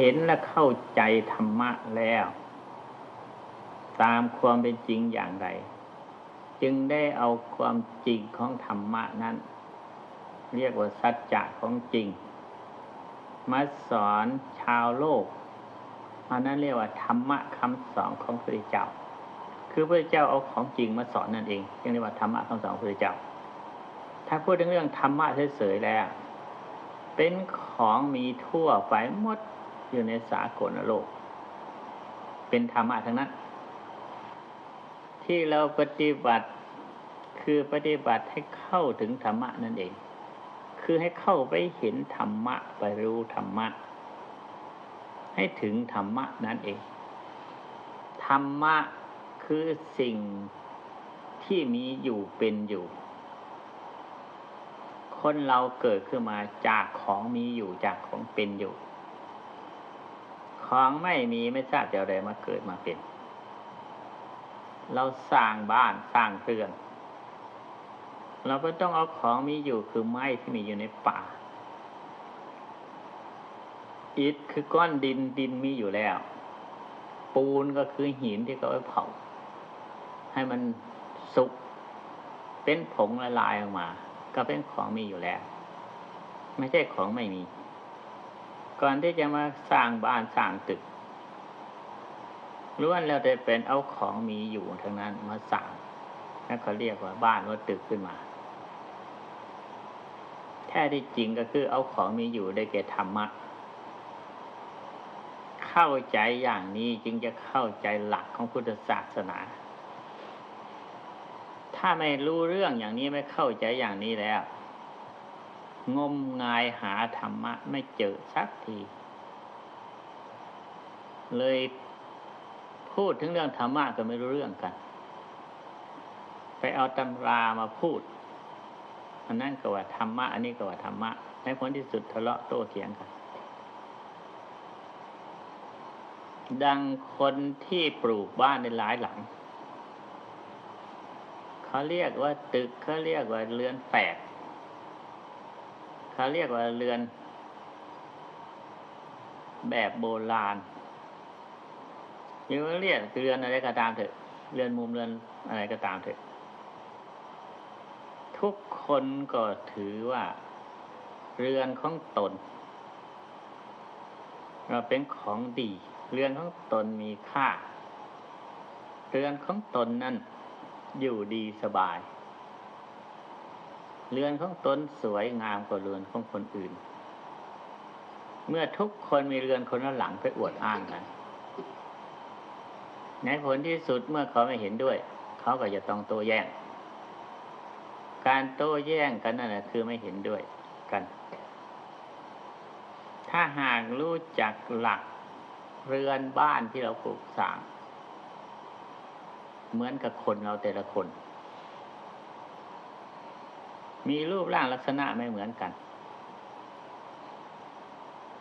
ห็นและเข้าใจธรรมะแล้ว ตามความเป็นจริงอย่างไร จึงได้เอาความจริงของธรรมะนั้น เรียกว่าสัจจะของจริง มาสอนชาวโลกอันนั้นเรียกว่าธรรมะคำสอนของพระเจ้า คือพระเจ้าเอาของจริงมาสอนนั่นเองจึงเรียกว่าธรรมะคำสอนพระเจ้า ถ้าพูดถึงเรื่องธรรมะเฉยๆแล้ว เป็นของมีทั่วไปหมด อยู่ในสากลโลก เป็นธรรมะทั้งนั้น ที่เราปฏิบัติคือปฏิบัติให้เข้าถึงธรรมะนั่นเอง คือให้เข้าไปเห็นธรรมะไปรู้ธรรมะ ให้ถึงธรรมะนั่นเอง ธรรมะคือสิ่งที่มีอยู่เป็นอยู่ คนเราเกิดขึ้นมาจากของมีอยู่จากของเป็นอยู่ ของไม่มีไม่ทราบจะอะไรมาเกิดมาเป็น เราสร้างบ้านสร้างเรือน เราก็ต้องเอาของมีอยู่คือไม้ที่มีอยู่ในป่าอิฐคือก้อนดินดินมีอยู่แล้ว ปูนก็คือหินที่เขาไปเผา ให้มันสุก เป็นผงละลายออกมา ก็เป็นของมีอยู่แล้ว ไม่ใช่ของไม่มี ก่อนที่จะมาสร้างบ้านสร้างตึกล้วนแล้วแต่เป็นเอาของมีอยู่ทั้งนั้นมาสร้างนั่นเขาเรียกว่าบ้านว่าตึกขึ้นมา แท้ที่จริงก็คือเอาของมีอยู่ได้แก่ธรรมะ เข้าใจอย่างนี้จึงจะเข้าใจหลักของพุทธศาสนา ถ้าไม่รู้เรื่องอย่างนี้ไม่เข้าใจอย่างนี้แล้ว งมงายหาธรรมะไม่เจอสักที เลยพูดถึงเรื่องธรรมะก็ไม่รู้เรื่องกัน ไปเอาตำรามาพูดอันนั้นก็ว่าธรรมะอันนี้ก็ว่าธรรมะในผลที่สุดทะเลาะโต้เถียงกัน ดังคนที่ปลูกบ้านในหลายหลังเขาเรียกว่าตึกเขาเรียกว่าเรือนแปด เขาเรียกว่าเรือน แบบโบราณหรือว่าเรียกเรือนอะไรก็ตามเถอะ เรือนมุมเรือนอะไรก็ตามเถอะ ทุกคนก็ถือว่า เรือนของตนเราเป็นของดี เรือนของตนมีค่า เรือนของตนนั่นอยู่ดีสบาย เรือนของตนสวยงามกว่าเรือนของคนอื่น เมื่อทุกคนมีเรือนคนละหลังไปอวดอ้างกัน ในผลที่สุดเมื่อเขาไม่เห็นด้วย เขาก็จะต้องโต้แย้ง การโต้แย้งกันนั่นแหละคือไม่เห็นด้วยกัน ถ้าหากรู้จักหลักเรือนบ้านที่เราปลูกสร้าง เหมือนกับคนเราแต่ละคน มีรูปร่างลักษณะไม่เหมือนกัน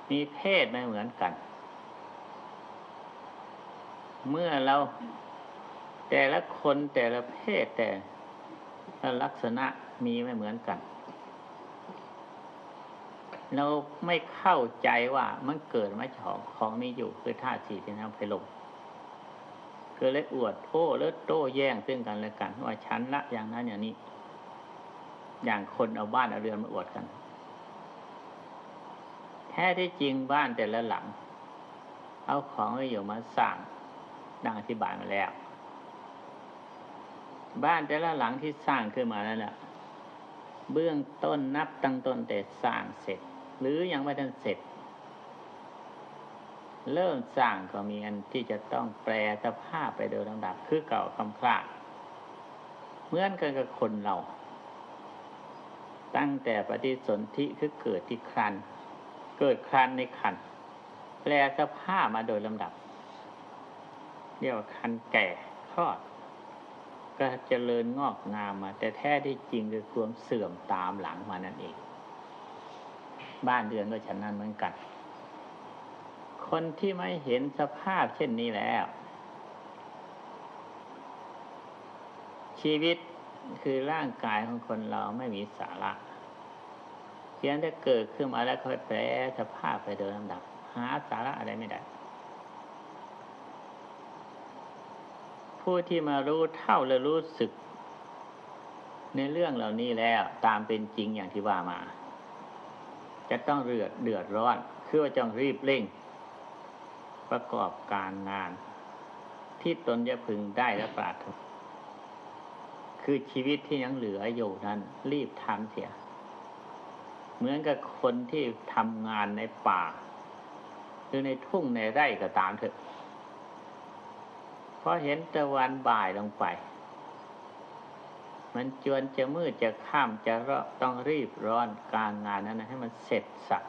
มีเพศไม่เหมือนกัน เมื่อเราแต่ละคนแต่ละเพศแต่ละลักษณะมีไม่เหมือนกัน เราไม่เข้าใจว่ามันเกิดมาจากของมีอยู่คือธาตุสี่ที่น้ำไฟลมคือเลยอวดโอ้เลิศโต้แย่งซึ่งกันและกัน ว่าฉันละอย่างนั้นอย่างนี้ อย่างคนเอาบ้านเอาเรือนมาอวดกัน แท้ที่จริงบ้านแต่ละหลัง เอาของที่อยู่มาสร้างดังอธิบายมาแล้ว บ้านแต่ละหลังที่สร้างขึ้นมาแล้วน่ะเบื้องต้นนับตั้งต้นแต่สร้างเสร็จ หรือยังไม่ทันเสร็จ เริ่มสร้างก็มีอันที่จะต้องแปลสภาพไปโดยลำดับคือเก่าคำคลาเหมือนกันกับคนเรา ตั้งแต่ปฏิสนธิคือเกิดที่ครัน เกิดครันในขัน แปลสภาพมาโดยลำดับ เรียกว่าคันแก่คลอด ก็เจริญงอกงามมา แต่แท้ที่จริงคือความเสื่อมตามหลังมานั่นเอง บ้านเรือนก็ฉันนั้นเหมือนกัน คนที่ไม่เห็นสภาพเช่นนี้แล้ว ชีวิต คือร่างกายของคนเราไม่มีสาระเพียงแต่เกิดขึ้นมาแล้วค่อยแปรสภาพไปโดยลำดับ หาสาระอะไรไม่ได้ ผู้ที่มารู้เท่าและรู้สึก ในเรื่องเหล่านี้แล้วตามเป็นจริงอย่างที่ว่ามา จะต้องเดือดเดือดร้อน คือว่าจงรีบเร่ง ประกอบการงาน ที่ตนจะพึงได้และปรารถนา คือชีวิตที่ยังเหลืออยู่นั้น รีบทำเสีย เหมือนกับคนที่ทำงานในป่า หรือในทุ่งในไร่ก็ตามเถอะพอเห็นตะวันบ่ายลงไป มันจวนจะมืดจะข้ามจะรอต้องรีบร้อนการงานนั้นนะให้มันเสร็จสัก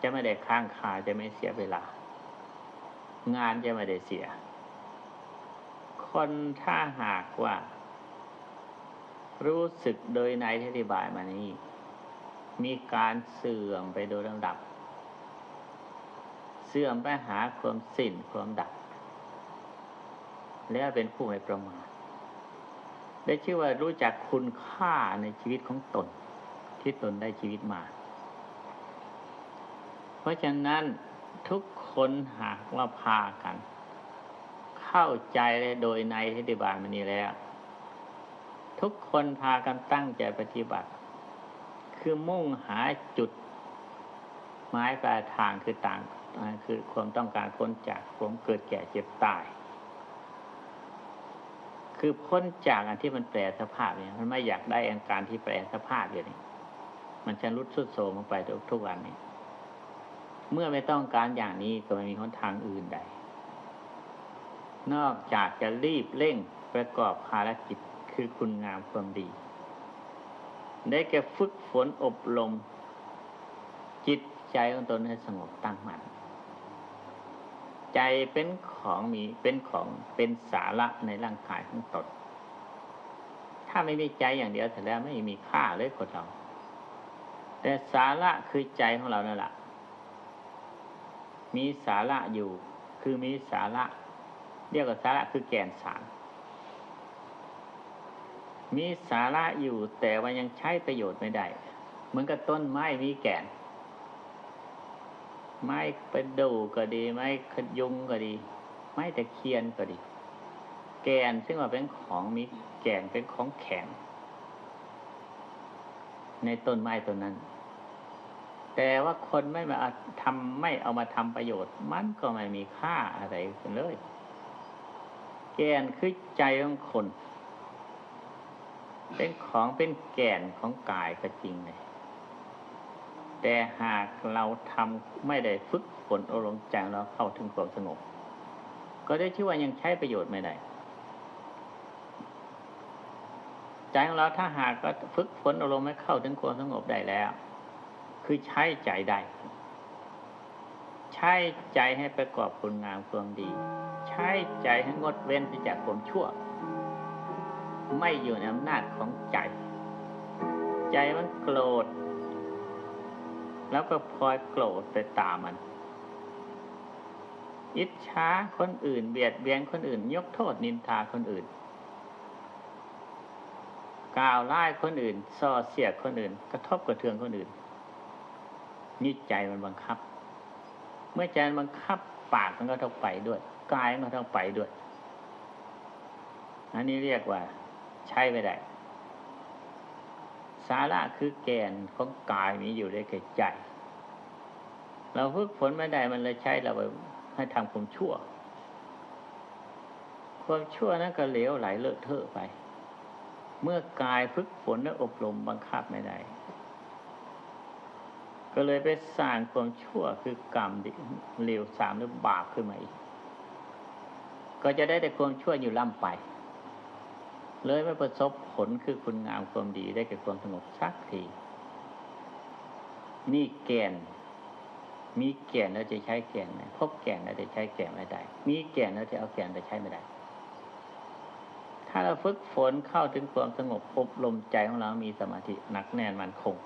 จะไม่ได้ค้างคาจะไม่เสียเวลา งานจะไม่ได้เสีย คนถ้าหากว่า รู้สึกโดยในที่อธิบายมานี้ มีการเสื่อมไปโดยลำดับ เสื่อมไปหาความสิ้นความดับ แล้วเป็นผู้ไม่ประมาทได้ชื่อว่ารู้จักคุณค่าในชีวิตของตน ที่ตนได้ชีวิตมา เพราะฉะนั้นทุกคนหากว่าพากัน เข้าใจเลยโดยในที่อธิบายมานี้แล้ว ทุกคนพากันตั้งใจปฏิบัติ คือมุ่งหาจุดหมายปลายทางคือต่างคือความต้องการพ้นจากความเกิดแก่เจ็บตาย คือพ้นจากอันที่มันแปรสภาพเนี่ยมันไม่อยากได้อาการที่แปรสภาพอย่างนี้มันจะรุดสุดโทมไปทุกทุกวันนี้เมื่อไม่ต้องการอย่างนี้ก็ไม่มีหนทางอื่นใด นอกจากจะรีบเร่งประกอบภารกิจคือคุณงามความดี ได้แก่ฝึกฝนอบรมจิตใจของตนให้สงบตั้งมั่นใจเป็นของมีเป็นของเป็นสาระในร่างกายของตนถ้าไม่มีใจอย่างเดียวเสร็จแล้วไม่มีค่าเลยคนเรา แต่สาระคือใจของเรานั่นแหละมีสาระอยู่ คือมีสาระ เรียกว่าสาระคือแก่นสาร มีสาระอยู่แต่ว่ายังใช้ประโยชน์ไม่ได้ เหมือนกับต้นไม้มีแก่น ไม้ประดูก็ดี ไม้ขยุงก็ดี ไม้ตะเคียนก็ดี แกนซึ่งว่าเป็นของมีแกนเป็นของแข็งในต้นไม้ต้นนั้น แต่ว่าคนไม่มาทำไม่เอามาทำประโยชน์ มันก็ไม่มีค่าอะไรเลย แกนคือใจของคน เป็นของเป็นแก่นของกายก็จริงเลยแต่หากเราทำไม่ได้ฝึกฝนอารมณ์ใจเราเข้าถึงความสงบก็ได้ชื่อว่ายังใช้ประโยชน์ไม่ได้ใจของเราถ้าหากก็ฝึกฝนอารมณ์ให้เข้าถึงความสงบได้แล้ว คือใช้ใจได้ ใช้ใจให้ประกอบคุณงามความดี ใช้ใจให้งดเว้นจากความชั่ว ไม่อยู่ในอำนาจของใจ ใจมันโกรธ แล้วก็พลอยโกรธไปตามมันอิจฉาคนอื่นเบียดเบียนคนอื่น ยกโทษนินทาคนอื่น กล่าวไล่คนอื่นส่อเสียดคนอื่น กระทบกระเทือนคนอื่นนี่ใจมันบังคับ เมื่อใจมันบังคับปากมันก็ต้องไปด้วย กายมันต้องไปด้วย อันนี้เรียกว่า ใช่ไม่ได้ สาระคือแกนของกายมีอยู่ในใจ เราฝึกฝนไม่ได้มันเลยใช้เราไปให้ทำความชั่ว ความชั่วนั้นก็เหลวไหลเลอะเทอะไป เมื่อกายฝึกฝนและอบรมบังคับไม่ได้ก็เลยไปสร้างความชั่วคือกรรมเลวสามหรือบาปขึ้นมาอีก ก็จะได้แต่ความชั่วอยู่ล่ำไป เลยไม่ประสบผลคือคุณงามความดีได้แก่ความสงบสักที นี่แก่น มีแก่นแล้วจะใช้แก่นไหมพบแก่นแล้วจะใช้แก่นไม่ได้ มีแก่นแล้วจะเอาแก่นไปใช้ไม่ได้ ถ้าเราฝึกฝนเข้าถึงความสงบอบรมใจของเรามีสมาธิหนักแน่นมันคง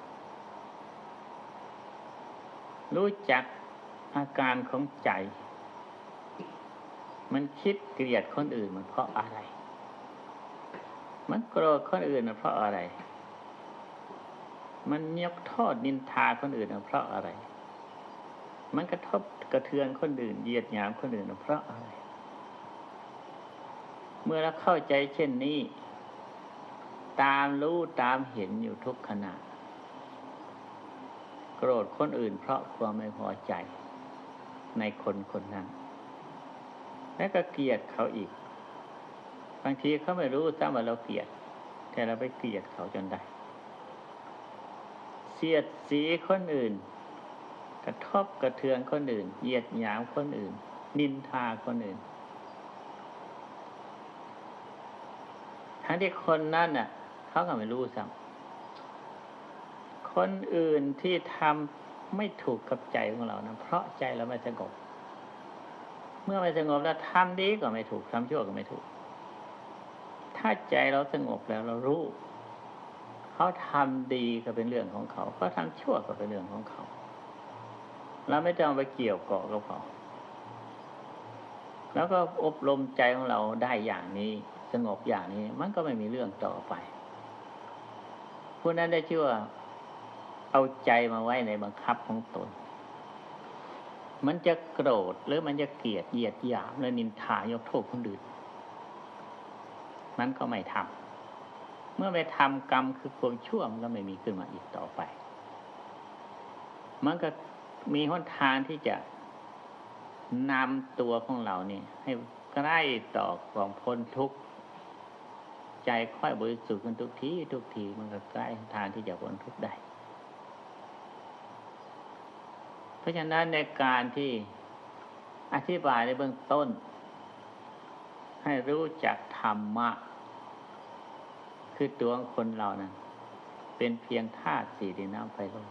รู้จักอาการของใจ มันคิดเกลียดคนอื่นมันเพราะอะไร มันโกรธคนอื่นเพราะอะไร มันยกโทษนินทาคนอื่นเพราะอะไร มันกระทบกระเทือนคนอื่นเหยียดหยามคนอื่นเพราะอะไร เมื่อเราเข้าใจเช่นนี้ ตามรู้ตามเห็นอยู่ทุกขณะ โกรธคนอื่นเพราะความไม่พอใจในคนคนนั้น และก็เกลียดเขาอีก บางทีเขาไม่รู้ซ้ำว่าเราเกลียด แต่เราไปเกลียดเขาจนได้เสียดสีคนอื่น กระทบกระเทือนคนอื่น เหยียดหยามคนอื่น นินทาคนอื่น ทั้งที่คนนั้นน่ะ เขาก็ไม่รู้ซ้ำคนอื่นที่ทำไม่ถูกกับใจของเรานะเพราะใจเราไม่สงบ เมื่อไม่สงบแล้วทำดีก็ไม่ถูกทำชั่วก็ไม่ถูก ถ้าใจเราสงบแล้วเรารู้ เขาทำดีก็เป็นเรื่องของเขาเขาทำชั่วก็เป็นเรื่องของเขาเราไม่ต้องไปเกี่ยวเกาะกับเขาแล้วก็อบรมใจของเราได้อย่างนี้สงบอย่างนี้ มันก็ไม่มีเรื่องต่อไปผู้นั้นได้ชื่อว่าเอาใจมาไว้ในบังคับของตน มันจะโกรธหรือมันจะเกลียดเหยียดหยามและนินทายกโทษคนอื่นมันก็ไม่ทำเมื่อไม่ทำกรรมคือความชั่วมันก็ไม่มีขึ้นมาอีกต่อไป มันก็มีหนทางที่จะนำตัวของเราเนี่ยให้ใกล้ต่อความพ้นทุกข์ใจค่อยบริสุทธิ์กันทุกทีทุกทีมันก็ใกล้ทางที่จะพ้นทุกข์ได้ เพราะฉะนั้นในการที่อธิบายในเบื้องต้น ให้รู้จักธรรมะ คือตัวของคนเรานะั้นเป็นเพียงธาตุสี่ดินน้ำไฟลม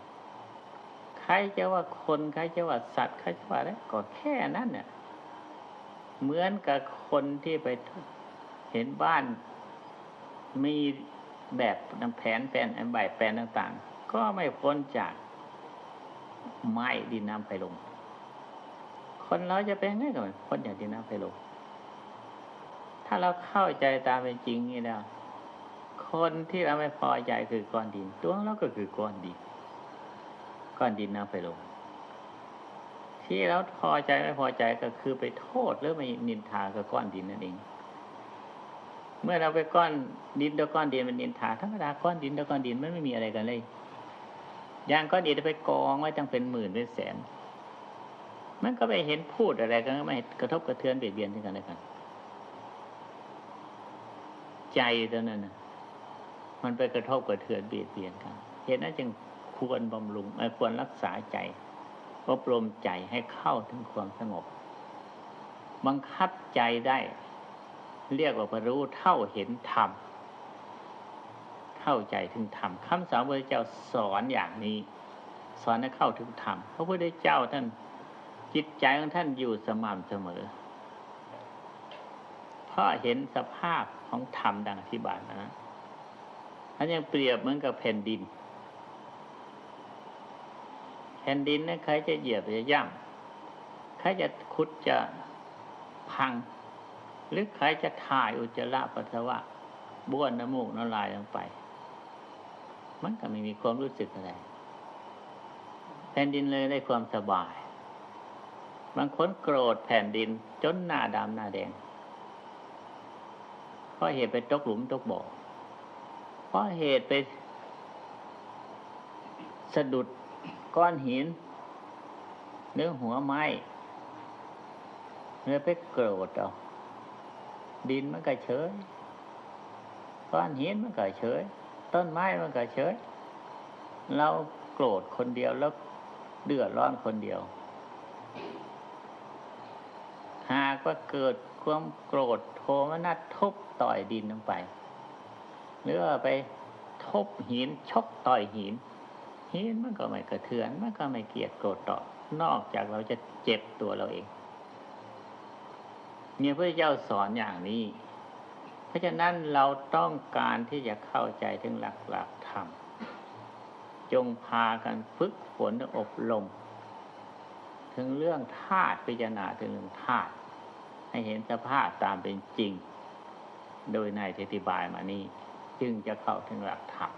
ใครจะว่าคนใครจะว่าสัตว์ใครจะว่าอะไรก็แค่นั้นเนี่ยเหมือนกับคนที่ไปเห็นบ้านมีแบบแผนแปลนใบแปลนต่าง ๆ ก็ไม่พ้นจาก ไม้ดินน้ำไฟลมคนเราจะเป็นไงกันพ้นจากดินน้ำไฟลมถ้าเราเข้าใจตามเป็นจริงนี่แล้วคนที่เราไม่พอใจคือก้อนดิน ตัวเราก็คือก้อนดิน ก้อนดินน้ำไฟลมที่เราพอใจไม่พอใจก็คือไปโทษหรือไม่นินทากับก้อนดินนั่นเองเมื่อเราไปก้อนดินตัวก้อนดินมันดินถาธรรมดาก้อนดินตัวก้อนดินมันไม่มีอะไรกันเลย ย่างก้อนดินไปกองไว้ตั้งเป็นหมื่นเป็นแสน มันก็ไปเห็นพูดอะไรกันไม่กระทบกระเทือนเบียดเบียนที่กันเลยกัน ใจตัวนั้นนะมันไปกระทบกระเทือนเบียดเบียนกันเหตุนั้นจึงควรบำรุงควรรักษาใจอบรมใจให้เข้าถึงความสงบ บังคับใจได้ เรียกว่าพรู้เท่าเห็นธรรม เข้าใจถึงธรรมคำสอนพระเจ้าสอนอย่างนี้ สอนให้เข้าถึงธรรมพระพุทธเจ้าท่านจิตใจของท่านอยู่สม่ำเสมอ เพราะเห็นสภาพของธรรมดังอธิบายนะท่านยังเปรียบเหมือนกับแผ่นดิน แผ่นดินนั้นใครจะเหยียบจะย่ำใครจะขุดจะพัง หรือใครจะถ่ายอุจจาระปัสสาวะบ้วนน้ำมูกน้ำลายลงไป มันก็ไม่มีความรู้สึกอะไรแผ่นดินเลยได้ความสบาย บางคนโกรธแผ่นดินจนหน้าดำหน้าแดงเพราะเหตุไปตกหลุมตกบ่อเพราะเหตุไปสะดุดก้อนหินเนื้อหัวไม้เนื้อไปโกรธเอาดินมันก็เฉยก้อนหินมันก็เฉย ต้นไม้มันก็เฉยเราโกรธคนเดียวแล้วเดือดร้อนคนเดียว หากว่าเกิดความโกรธโทมนัดทุบต่อยดินลงไปหรือว่าไปทุบหินชกต่อยหิน หินมันก็ไม่กระเทือนมันก็ไม่เกลียดโกรธต่อนอกจากเราจะเจ็บตัวเราเองมีพระเจ้าสอนอย่างนี้ เพราะฉะนั้นเราต้องการที่จะเข้าใจถึงหลักหลักธรรม จงพากันฝึกฝนอบรมถึงเรื่องธาตุพิจารณาถึงเรื่องธาตุให้เห็นสภาพตามเป็นจริง โดยในเทติบายมานี้ จึงจะเข้าถึงหลักธรรม